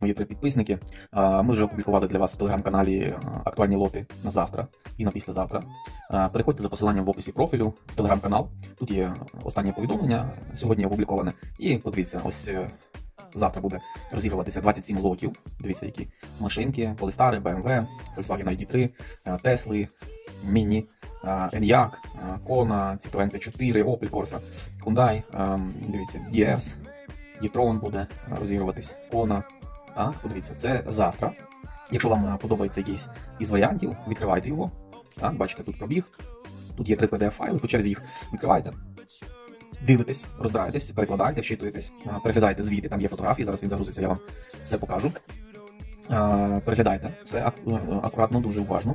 Мої три підписники. Ми вже опублікували для вас в телеграм-каналі актуальні лоти на завтра і на післязавтра. Переходьте за посиланням в описі профілю в телеграм-канал. Тут є останнє повідомлення, сьогодні опубліковане. І подивіться, ось е, завтра буде розігруватися 27 лотів. Дивіться, які машинки, Polestar, BMW, Volkswagen ID3, е, Tesla, Mini, е, Enyaq, е, Kona, Citroen C4, Opel Corsa, Hyundai, е, дивіться, DS, e-tron буде розігруватись, Kona. Так, подивіться, це завтра. Якщо вам е, подобається якийсь із варіантів, відкривайте його. Так, бачите, тут пробіг. Тут є три PDF-файли, по черзі їх відкриваєте. Дивитесь, розбираєтесь, перекладаєте, вчитуєтесь, е, переглядаєте звіти, там є фотографії, зараз він загрузиться, я вам все покажу. Е, Переглядайте все акуратно, дуже уважно.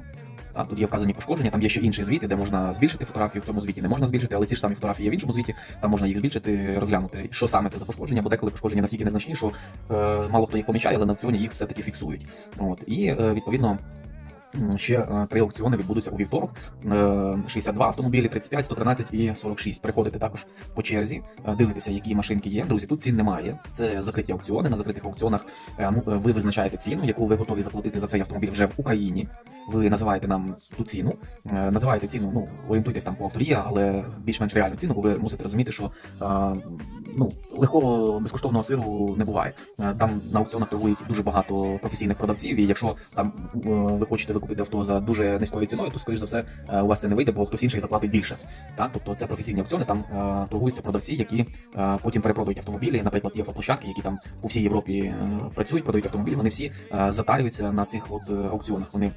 А, тут є вказані пошкодження, там є ще інші звіти, де можна збільшити фотографію, в цьому звіті не можна збільшити, але ці ж самі фотографії є в іншому звіті, там можна їх збільшити, розглянути, що саме це за пошкодження, бо деколи пошкодження настільки незначні, що е, мало хто їх помічає, але на аукціоні їх все-таки фіксують. От. І е, відповідно. Ще е, три аукціони відбудуться у вівторок. Е, 62 автомобілі, 35, 113 і 46. Приходите також по черзі, е, дивитеся, які машинки є. Друзі, тут цін немає. Це закриті аукціони. На закритих аукціонах е, ви визначаєте ціну, яку ви готові заплатити за цей автомобіль вже в Україні. Ви називаєте нам ту ціну, е, називаєте ціну, ну орієнтуйтесь там по авторії, але більш-менш реальну ціну, бо ви мусите розуміти, що е, ну легкого безкоштовного сиру не буває. Е, Там на аукціонах торгують дуже багато професійних продавців, і якщо там е, ви хочете викупити авто за дуже низькою ціною, то скоріш за все е, у вас це не вийде, бо хтось інший заплатить більше. Так, тобто це професійні аукціони, там торгуються продавці, які потім перепродають автомобілі. Наприклад, є автоплощадки, які там по всій Європі працюють, продають автомобілі. Вони всі затарюються на цих от аукціонах. Вони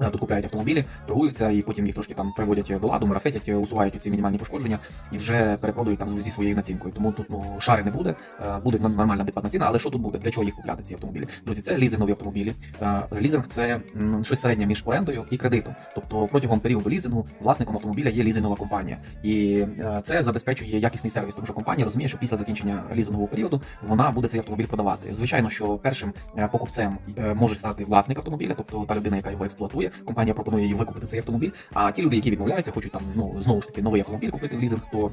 Тут купляють автомобілі, торгуються і потім їх трошки там приводять до ладу, марафетять, усувають ці мінімальні пошкодження і вже перепродають там зі своєю націнкою. Тому тут ну шари не буде, е, буде нормальна адекватна ціна. Але що тут буде? Для чого їх купляти ці автомобілі? Друзі, це лізингові автомобілі. Е, Лізинг це щось середнє між орендою і кредитом. Тобто протягом періоду лізингу власником автомобіля є лізингова компанія, і е, це забезпечує якісний сервіс, тому що компанія розуміє, що після закінчення лізингового періоду вона буде цей автомобіль продавати. Звичайно, що першим е, покупцем е, може стати власник автомобіля, тобто та людина, яка його експлуатує. Компанія пропонує їм викупити цей автомобіль. А ті люди, які відмовляються, хочуть там ну знову ж таки новий автомобіль купити в лізинг, то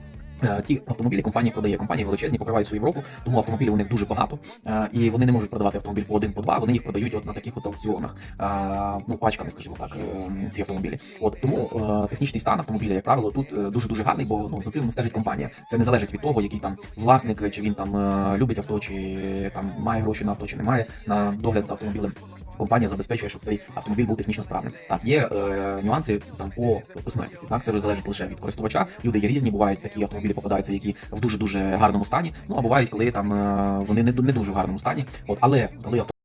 ті автомобілі компанія продає. Компанії величезні, покривають всю Європу, тому автомобілів у них дуже багато, е, і вони не можуть продавати автомобіль по один, по два. Вони їх продають от на таких от аукціонах, е, ну пачками, скажімо так, е, ці автомобілі. От тому е, технічний стан автомобіля, як правило, тут дуже дуже гарний, бо ну за цим стежить компанія. Це не залежить від того, який там власник, чи він там е, любить авто, чи там має гроші на авто, чи не має на догляд за автомобілем. Компанія забезпечує, щоб цей автомобіль був технічно справним. Так, є е, нюанси там по косметиці. Так, це вже залежить лише від користувача. Люди є різні, бувають такі автомобілі попадаються, які в дуже дуже гарному стані. Ну а бувають, коли там е, вони не, не дуже в гарному стані. От, але коли авто